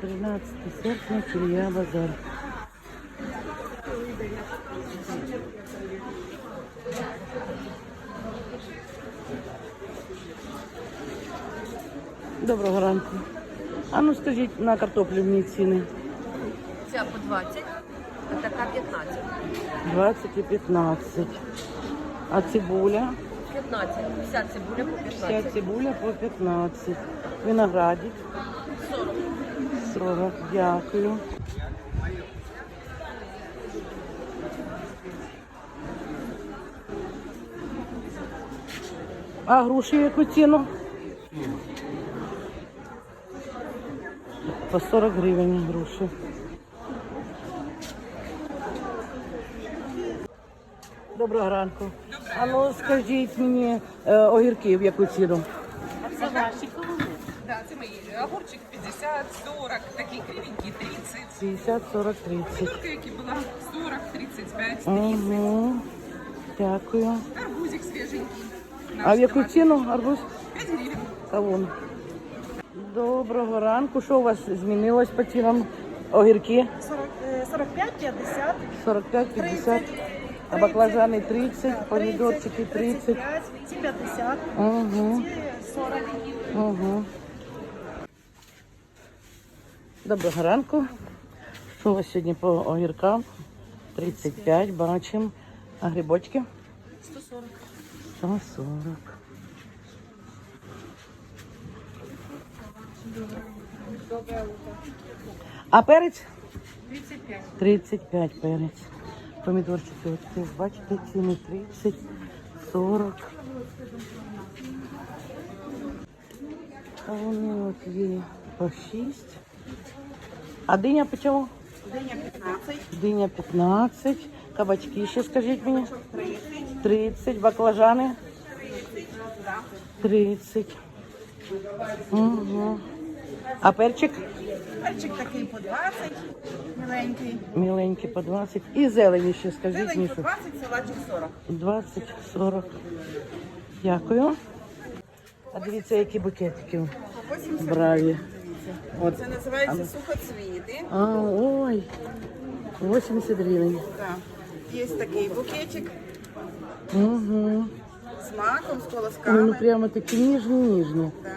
13 серпня, Кілія Базар. Доброго ранку. А ну скажіть на картоплю мені ціни. Ця по 20, а така 15. 20 і 15. А цибуля? 15. Вся цибуля по Вся 15. цибуля по 15. Виноградик 40. 40. Дякую. А груші яку ціну? По 40 гривень груші. Доброго ранку. А ну скажіть мені е, огірки в яку ціну? Це ваші. Да, це мої. Огурчик 50, 40, такі кривенькі 30. 50, 40, 30. Помідорка, які була 40, 35, 30. Угу. Дякую. Арбузик свіженький. А в яку ціну арбуз? 5 гривень. Кавун. Доброго ранку. Що у вас змінилось по цінам? Огірки 45, 50, 45, 50, а баклажани 30, помідорчики 30. 35, ці 50, Угу. ці 40. Угу. Доброго ранку. Що у вас сьогодні по огіркам? 35, бачимо. А грибочки? 140. 140. А перець? 35. 35 перець. Помідорчики от теж, бачите, ціни 30, 40. А вони от є по 6. А диня по чому? Диня 15, Диня 15. Кабачки ще скажіть мені. 30. Баклажани? 30. Угу. А перчик? перчик такий по 20, міленький. Міленький по 20. І зелені ще скажіть Зелень мені. по що. 20, салатик 40. 20, 40. Дякую. А дивіться, які букетики браві. От. Це називається сухоцвіти. А, ой, 80 гривень. Так. Є такий букетик Угу. з маком, з Ну, колосками. прямо такі ніжні, ніжні. Так.